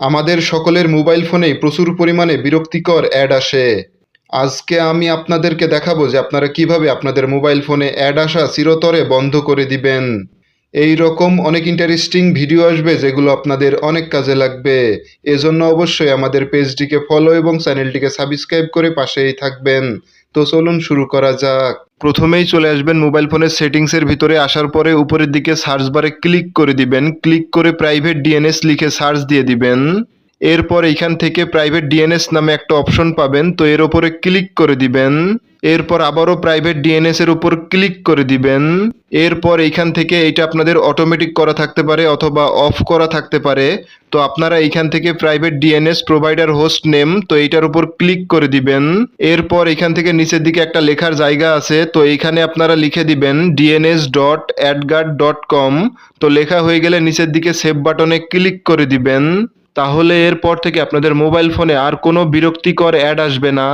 আমাদের সকলের মোবাইল ফোনেই প্রচুর পরিমাণে বিরক্তিকর অ্যাড আসে। আজকে আমি আপনাদেরকে দেখাবো যে আপনারা কীভাবে আপনাদের মোবাইল ফোনে অ্যাড আসা চিরতরে বন্ধ করে দিবেন। এই রকম অনেক ইন্টারেস্টিং ভিডিও আসবে যেগুলো আপনাদের অনেক কাজে লাগবে। এজন্য অবশ্যই আমাদের পেজটিকে ফলো এবং চ্যানেলটিকে সাবস্ক্রাইব করে পাশেই থাকবেন। তো চলুন শুরু করা যাক। প্রথমেই চলে আসবেন মোবাইল ফোনের সেটিংসের ভিতরে, আসার পরে উপরের দিকে সার্চ বারে ক্লিক করে দিবেন। ক্লিক করে প্রাইভেট ডিএনএস লিখে সার্চ দিয়ে দিবেন। এরপর এখান থেকে প্রাইভেট ডিএনএস নামে একটা অপশন পাবেন, তো এর ওপরে ক্লিক করে দিবেন। এরপর আবারও প্রাইভেট ডিএনএস এর উপর ক্লিক করে দিবেন। এরপর এইখান থেকে এটা আপনাদের অটোমেটিক করা থাকতে পারে অথবা অফ করা থাকতে পারে। তো আপনারা এইখান থেকে private DNS provider host name তো এইটার উপর ক্লিক করে দিবেন। এরপর এখান থেকে নিচের দিকে একটা লেখার জায়গা আছে, তো এইখানে আপনারা লিখে দিবেন DNS dot AdGuard dot com তো লেখা হয়ে গেলে নিচের দিকে সেভ বাটনে ক্লিক করে দিবেন। তাহলে এরপর থেকে আপনাদের মোবাইল ফোনে আর কোনো বিরক্তিকর অ্যাড আসবে না।